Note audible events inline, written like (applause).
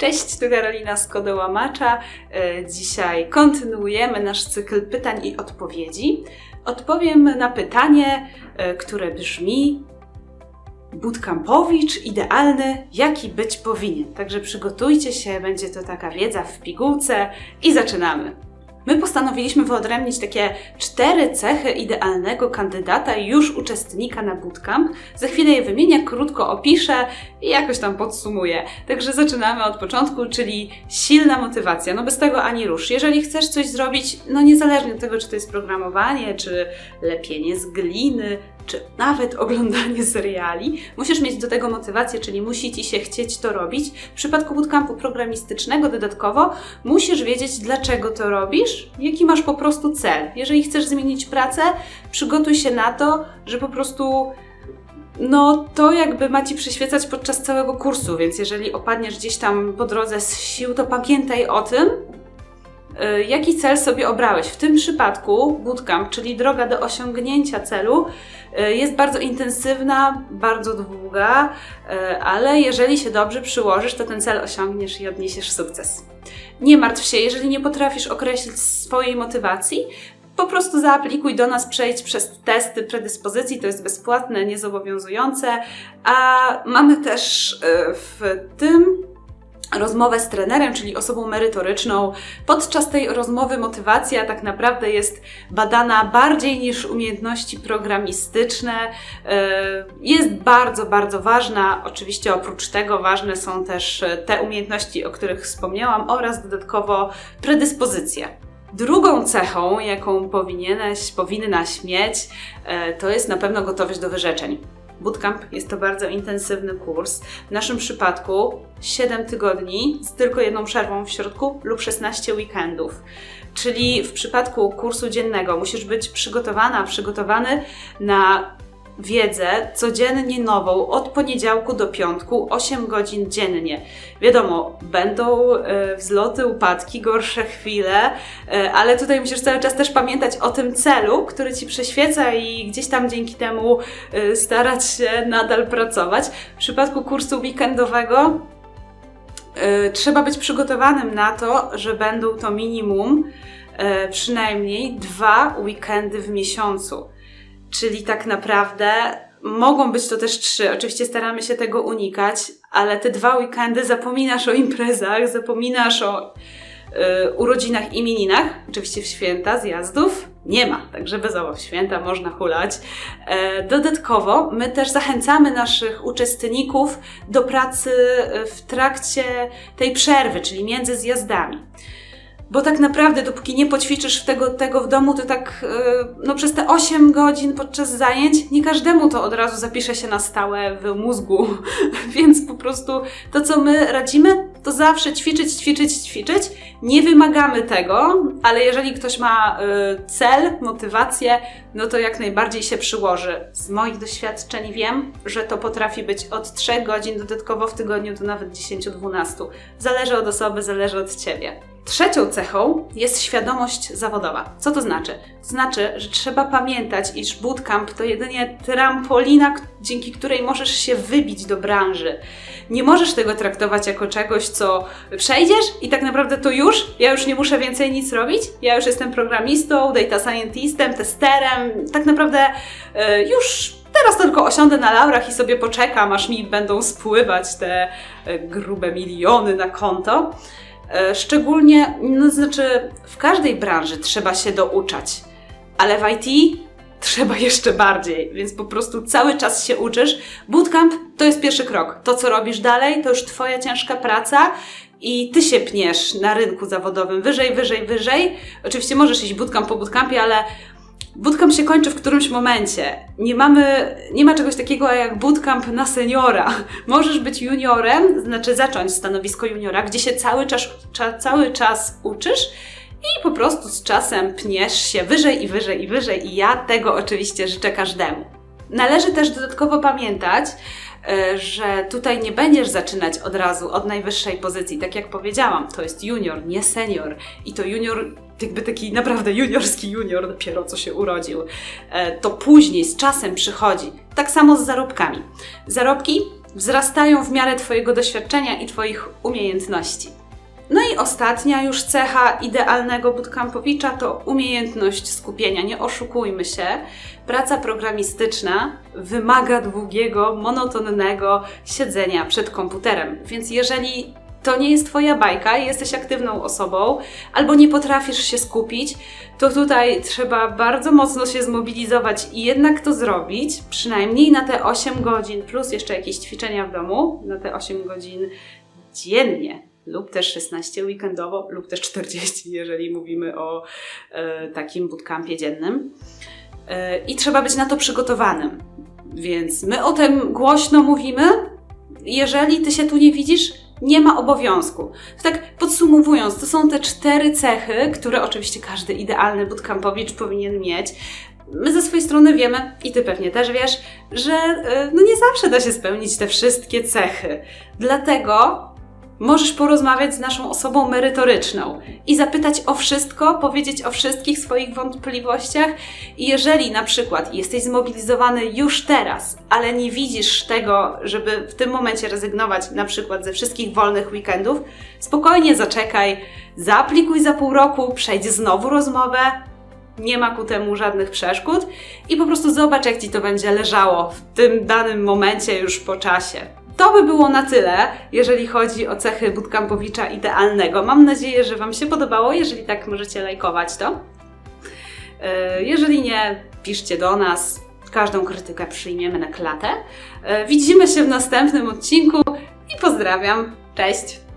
Cześć, tu Karolina z Kodołamacza. E, Dzisiaj kontynuujemy nasz cykl pytań i odpowiedzi. Odpowiem na pytanie, e, które brzmi Bootcampowicz idealny, jaki być powinien. Także przygotujcie się, będzie to taka wiedza w pigułce i zaczynamy. My postanowiliśmy wyodrębnić takie cztery cechy idealnego kandydata już uczestnika na bootcamp. Za chwilę je wymienię, krótko opiszę i jakoś tam podsumuję. Także zaczynamy od początku, czyli silna motywacja. No bez tego ani rusz. Jeżeli chcesz coś zrobić, no niezależnie od tego, czy to jest programowanie, czy lepienie z gliny, czy nawet oglądanie seriali, musisz mieć do tego motywację, czyli musi Ci się chcieć to robić. W przypadku bootcampu programistycznego dodatkowo musisz wiedzieć, dlaczego to robisz, jaki masz po prostu cel. Jeżeli chcesz zmienić pracę, przygotuj się na to, że po prostu no to jakby ma Ci przyświecać podczas całego kursu, więc jeżeli opadniesz gdzieś tam po drodze z sił, to pamiętaj o tym, jaki cel sobie obrałeś. W tym przypadku bootcamp, czyli droga do osiągnięcia celu, y, jest bardzo intensywna, bardzo długa, y, ale jeżeli się dobrze przyłożysz, to ten cel osiągniesz i odniesiesz sukces. Nie martw się, jeżeli nie potrafisz określić swojej motywacji, po prostu zaaplikuj do nas, przejdź przez testy predyspozycji, to jest bezpłatne, niezobowiązujące, a mamy też w tym rozmowę z trenerem, czyli osobą merytoryczną. Podczas tej rozmowy motywacja tak naprawdę jest badana bardziej niż umiejętności programistyczne. Y, Jest bardzo, bardzo ważna. Oczywiście oprócz tego ważne są też y, te umiejętności, o których wspomniałam oraz dodatkowo predyspozycje. Drugą cechą, jaką powinieneś, powinnaś mieć, e, to jest na pewno gotowość do wyrzeczeń. Bootcamp jest to bardzo intensywny kurs. W naszym przypadku 7 tygodni z tylko jedną przerwą w środku lub 16 weekendów. Czyli w przypadku kursu dziennego musisz być przygotowana, przygotowany na wiedzę codziennie nową od poniedziałku do piątku, 8 godzin dziennie. Wiadomo, będą e, wzloty, upadki, gorsze chwile, e, ale tutaj musisz cały czas też pamiętać o tym celu, który ci przyświeca i gdzieś tam dzięki temu e, starać się nadal pracować. W przypadku kursu weekendowego e, trzeba być przygotowanym na to, że będą to minimum e, przynajmniej dwa weekendy w miesiącu. Czyli tak naprawdę mogą być to też trzy. Oczywiście staramy się tego unikać, ale te dwa weekendy zapominasz o imprezach, zapominasz o y, urodzinach, imieninach. Oczywiście w święta zjazdów nie ma, także bez obaw święta można hulać. E, dodatkowo my też zachęcamy naszych uczestników do pracy w trakcie tej przerwy, czyli między zjazdami. Bo tak naprawdę, dopóki nie poćwiczysz tego, tego w domu, to tak yy, no, przez te 8 godzin podczas zajęć nie każdemu to od razu zapisze się na stałe w mózgu. (laughs) Więc po prostu to, co my radzimy, to zawsze ćwiczyć, ćwiczyć, ćwiczyć. Nie wymagamy tego, ale jeżeli ktoś ma yy, cel, motywację, no to jak najbardziej się przyłoży. Z moich doświadczeń wiem, że to potrafi być od 3 godzin dodatkowo w tygodniu do nawet 10-12. Zależy od osoby, zależy od ciebie. Trzecią cechą jest świadomość zawodowa. Co to znaczy? To znaczy, że trzeba pamiętać, iż bootcamp to jedynie trampolina, dzięki której możesz się wybić do branży. Nie możesz tego traktować jako czegoś, co przejdziesz i tak naprawdę to już, ja już nie muszę więcej nic robić, ja już jestem programistą, data scientistem, testerem, tak naprawdę e, już Teraz tylko osiądę na laurach i sobie poczekam, aż mi będą spływać te e, grube miliony na konto. E, Szczególnie, no znaczy, w każdej branży trzeba się douczać, ale w IT trzeba (laughs) jeszcze bardziej, więc po prostu cały czas się uczysz. Bootcamp to jest pierwszy krok. To, co robisz dalej, to już Twoja ciężka praca i Ty się pniesz na rynku zawodowym wyżej, wyżej, wyżej. Oczywiście możesz iść bootcamp po bootcampie, ale Bootcamp się kończy w którymś momencie. Nie mamy, nie ma czegoś takiego jak bootcamp na seniora. (laughs) Możesz być juniorem, znaczy zacząć stanowisko juniora, gdzie się cały czas, cza, cały czas uczysz i po prostu z czasem pniesz się wyżej i wyżej i wyżej. I ja tego oczywiście życzę każdemu. Należy też dodatkowo pamiętać, e, że tutaj nie będziesz zaczynać od razu od najwyższej pozycji. Tak jak powiedziałam, to jest junior, nie senior. I to junior, jakby taki naprawdę juniorski junior, dopiero co się urodził. E, To później, z czasem przychodzi. Tak samo z zarobkami. Zarobki wzrastają w miarę Twojego doświadczenia i Twoich umiejętności. No i ostatnia już cecha idealnego bootcampowicza to umiejętność skupienia. Nie oszukujmy się, praca programistyczna wymaga długiego, monotonnego siedzenia przed komputerem. Więc jeżeli to nie jest Twoja bajka, jesteś aktywną osobą, albo nie potrafisz się skupić, to tutaj trzeba bardzo mocno się zmobilizować i jednak to zrobić, przynajmniej na te 8 godzin, plus jeszcze jakieś ćwiczenia w domu, na te 8 godzin dziennie lub też 16 weekendowo, lub też 40, jeżeli mówimy o e, takim bootcampie dziennym. E, I trzeba być na to przygotowanym. Więc my o tym głośno mówimy. Jeżeli ty się tu nie widzisz, nie ma obowiązku. Tak podsumowując, to są te cztery cechy, które oczywiście każdy idealny bootcampowicz powinien mieć. My ze swojej strony wiemy, i ty pewnie też wiesz, że e, no nie zawsze da się spełnić te wszystkie cechy. Dlatego możesz porozmawiać z naszą osobą merytoryczną i zapytać o wszystko, powiedzieć o wszystkich swoich wątpliwościach. I jeżeli na przykład jesteś zmobilizowany już teraz, ale nie widzisz tego, żeby w tym momencie rezygnować na przykład ze wszystkich wolnych weekendów, spokojnie zaczekaj, zaaplikuj za pół roku, przejdź znowu rozmowę. Nie ma ku temu żadnych przeszkód i po prostu zobacz, jak ci to będzie leżało w tym danym momencie już po czasie. To by było na tyle, jeżeli chodzi o cechy bootcampowicza idealnego. Mam nadzieję, że Wam się podobało. Jeżeli tak, możecie lajkować to. Yy, Jeżeli nie, piszcie do nas. Każdą krytykę przyjmiemy na klatę. Yy, Widzimy się w następnym odcinku i pozdrawiam. Cześć!